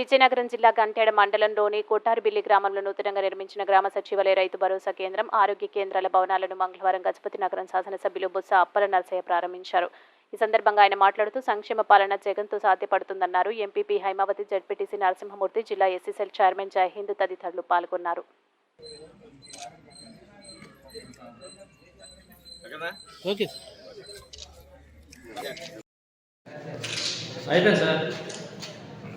విజయనగరం జిల్లా గంటేడ మండలంలోని కొట్టారుబిల్లి గ్రామంలో నూతనంగా నిర్మించిన గ్రామ సచివాలయ రైతు భరోసా కేంద్రం ఆరోగ్య కేంద్రాల భవనాలను మంగళవారం గజపతి నగరం శాసనసభ్యులు బొత్స అప్పల నరసయ్య ప్రారంభించారు. ఈ సందర్భంగా ఆయన మాట్లాడుతూ సంక్షేమ పాలన జగన్తో సాధ్యపడుతుందన్నారు. ఎంపీపీ హైమావతి జడ్పీటీసీ నరసింహమూర్తి జిల్లా ఎస్సీసెల్ చైర్మన్ జయహింద్ తదితరులు పాల్గొన్నారు. అయిపోయింది సార్?